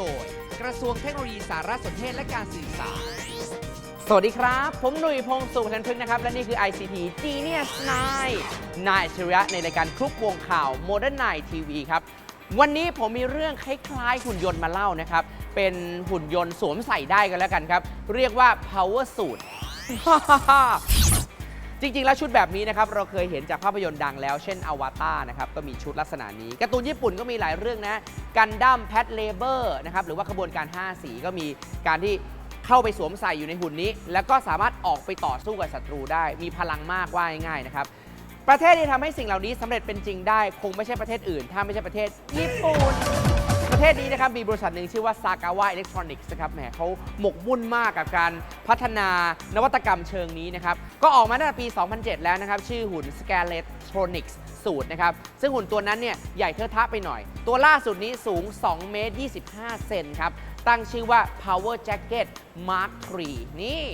โดย กระทรวงเทคโนโลยีสารสนเทศและการสื่อสาร สวัสดีครับ ผมหนุ่ยพงศ์สุขพันทึกนะครับ และนี่คือ ICT Genius 9นายอัจฉริยะในรายการคลุกวงข่าว Modern Night TV ครับ วันนี้ผมมีเรื่องคล้ายๆ หุ่นยนต์มาเล่านะครับ เป็นหุ่นยนต์สวมใส่ได้กันแล้วกันครับ เรียกว่า power suit จริง ๆ แล้วชุดแบบนี้นะครับเราเคยเห็นจากภาพยนตร์ดังแล้ว เช่นอวตารนะครับก็มีชุดลักษณะนี้การ์ตูนญี่ปุ่นก็มีหลายเรื่องนะกันดั้มแพทเลเบอร์นะครับหรือว่าขบวนการ 5 สีก็มีการที่เข้าไปสวมใส่อยู่ในหุ่นนี้ แล้วก็สามารถออกไปต่อสู้กับศัตรูได้ มีพลังมากว่าง่ายๆนะครับประเทศที่ทำให้สิ่งเหล่านี้สำเร็จเป็นจริงได้ คงไม่ใช่ประเทศอื่น ถ้าไม่ใช่ประเทศญี่ปุ่น ประเทศนี้นะครับมีบริษัทหนึ่งชื่อว่า Sagawa Electronics นะครับแหมเขาหมกมุ่นมากกับการพัฒนานวัตกรรมเชิงนี้นะครับ ก็ออกมาตั้งแต่ปี 2007 แล้วนะครับ ชื่อหุ่น Scaletronics สูตรนะครับ ซึ่งหุ่นตัวนั้นเนี่ยใหญ่เทอะทะไปหน่อย ตัวล่าสุดนี้สูง 2 เมตร 25 เซนครับ ตั้งชื่อว่า Power Jacket Mark III นี่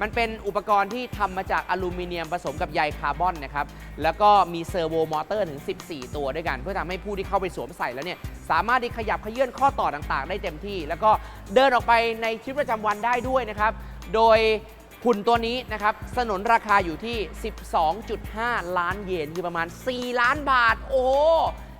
มันเป็นอุปกรณ์ที่ทำมาจากอลูมิเนียมผสมกับใยคาร์บอนนะครับ แล้วก็มีเซอร์โวมอเตอร์ถึง 14 ตัวด้วยกัน เพื่อทำให้ผู้ที่เข้าไปสวมใส่แล้วเนี่ยสามารถที่ขยับขยื่นข้อต่อต่างๆ ได้เต็มที่ แล้วก็เดินออกไปในชีวิตประจำวันได้ด้วยนะครับ โดยหุ่นตัวนี้นะครับ สนนราคาอยู่ที่ 12.5 ล้านเยนคือประมาณ 4 ล้านบาท โอ้โห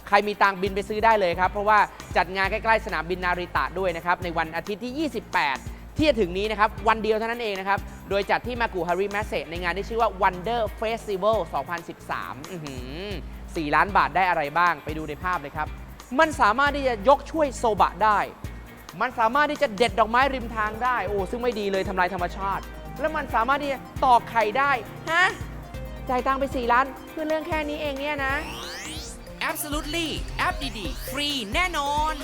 ใครมีตังบินไปซื้อได้เลยครับ เพราะว่าจัดงานใกล้ ๆ สนามบินนาริตะด้วยนะครับ ในวันอาทิตย์ที่ 28 ที่จะถึงนี้นะครับ วันเดียวเท่านั้นเองนะครับ โดยจัดที่มากุฮาริแมสเซในงานที่ชื่อว่า Wonder Festival 2013อื้อหือ4ล้านบาทได้อะไรบ้างไปดูในภาพเลยครับ มันสามารถที่จะยกช่วยโซบะได้ มันสามารถที่จะเด็ดดอกไม้ริมทางได้ โอ้ซึ่งไม่ดีเลยทำลายธรรมชาติ แล้วมันสามารถที่จะตอกไข่ได้ ฮะ จ่ายตังค์ไป 4 ล้านเพื่อเรื่องแค่นี้เองเนี่ยนะ Absolutely แอปดีๆ ฟรีแน่นอน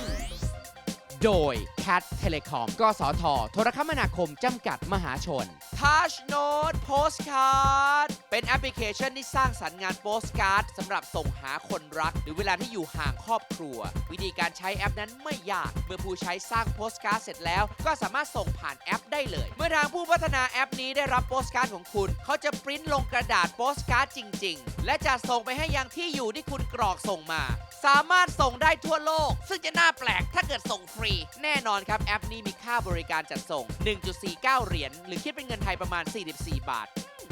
โดย Cat Telecom กสทโทรคมนาคมจำกัดมหาชน Touch Note Postcard เป็นแอปพลิเคชันที่สร้างสรรค์งานโปสการ์ดสำหรับส่งหาคนรัก หรือเวลาที่อยู่ห่างครอบครัว วิธีการใช้แอปนั้นไม่ยาก เมื่อผู้ใช้สร้างโปสการ์ดเสร็จแล้ว ก็สามารถส่งผ่านแอปได้เลย เมื่อทางผู้พัฒนาแอปนี้ได้รับโปสการ์ดของคุณ เขาจะปริ้นลงกระดาษโปสการ์ดจริง ๆ และจะส่งไปให้ยังที่อยู่ที่คุณกรอกส่งมา สามารถส่งได้ทั่วโลก ซึ่งจะน่าแปลกถ้าเกิดส่งฟรี แน่นอนครับ แอปนี้มีค่าบริการจัดส่ง 1.49 เหรียญหรือคิดเป็นเงินไทยประมาณ 44 บาท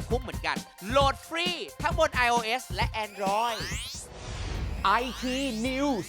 คุ้มเหมือนกัน โหลดฟรี ทั้งบน iOS และ Android IT News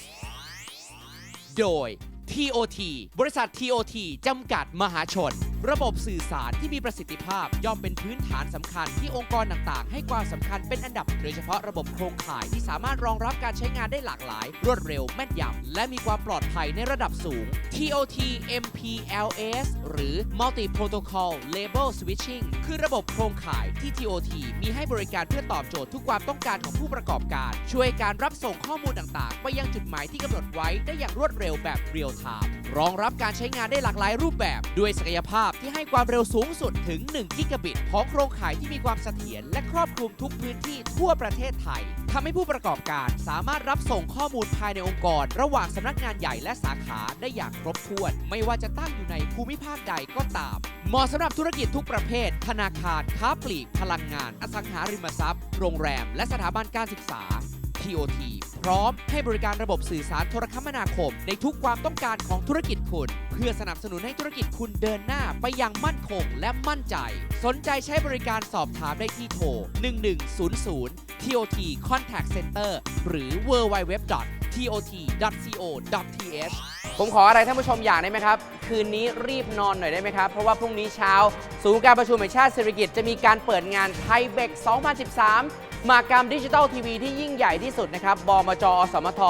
โดย TOT บริษัท TOT จำกัดมหาชน ระบบสื่อสารที่มีประสิทธิภาพย่อมเป็นพื้นฐานสำคัญที่องค์กรต่างๆ ให้ความสำคัญเป็นอันดับ โดยเฉพาะระบบโครงข่ายที่สามารถรองรับการใช้งานได้หลากหลาย รวดเร็วแม่นยำและมีความปลอดภัยในระดับสูง TOT MPLS หรือ Multi Protocol Label Switching คือระบบโครงข่ายที่ TOT มีให้บริการเพื่อตอบโจทย์ทุกความต้องการของผู้ประกอบการ ช่วยการรับส่งข้อมูลต่างๆ ไปยังจุดหมายที่กำหนดไว้ได้อย่างรวดเร็วแบบเรียลไทม์รองรับการใช้งานได้หลากหลายรูปแบบด้วยศักยภาพที่ให้ความเร็วสูงสุดถึง 1 กิกะบิตพร้อมโครงข่ายที่มีความเสถียรและครอบคลุมทุกพื้นที่ทั่วประเทศไทยทำให้ผู้ประกอบการสามารถรับส่งข้อมูลภายในองค์กร ระหว่างสำนักงานใหญ่และสาขาได้อย่างครบถ้วน ไม่ว่าจะตั้งอยู่ในภูมิภาคใดก็ตาม เหมาะสำหรับธุรกิจทุกประเภท ธนาคารค้าปลีก พลังงาน อสังหาริมทรัพย์ โรงแรม และสถาบันการศึกษา TOT พร้อมให้บริการระบบสื่อสารโทรคมนาคม ในทุกความต้องการของธุรกิจคุณ เพื่อสนับสนุนให้ธุรกิจคุณเดินหน้าไปอย่างมั่นคงและมั่นใจ สนใจใช้บริการสอบถามได้ที่โทร 1100 TOT Contact Center หรือ www.tot.co.th ผมขออะไรท่านผู้ชมอย่างได้ไหมครับ คืนนี้รีบนอนหน่อยได้ไหมครับ เพราะว่าพรุ่งนี้เช้า ศูนย์การประชุมแห่งชาติเศรษฐกิจจะมีการเปิดงานไทยเบก2013 มากรรมดิจิทัลทีวีที่ยิ่งใหญ่ที่สุดนะครับ บมจอสมท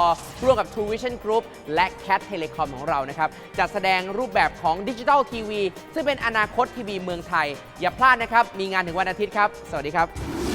ร่วมกับ True Vision Group และ Cat Telecom ของเรานะครับ จัดแสดงรูปแบบของดิจิทัลทีวีซึ่งเป็นอนาคตทีวีเมืองไทย อย่าพลาดนะครับ มีงานถึงวันอาทิตย์ครับ สวัสดีครับ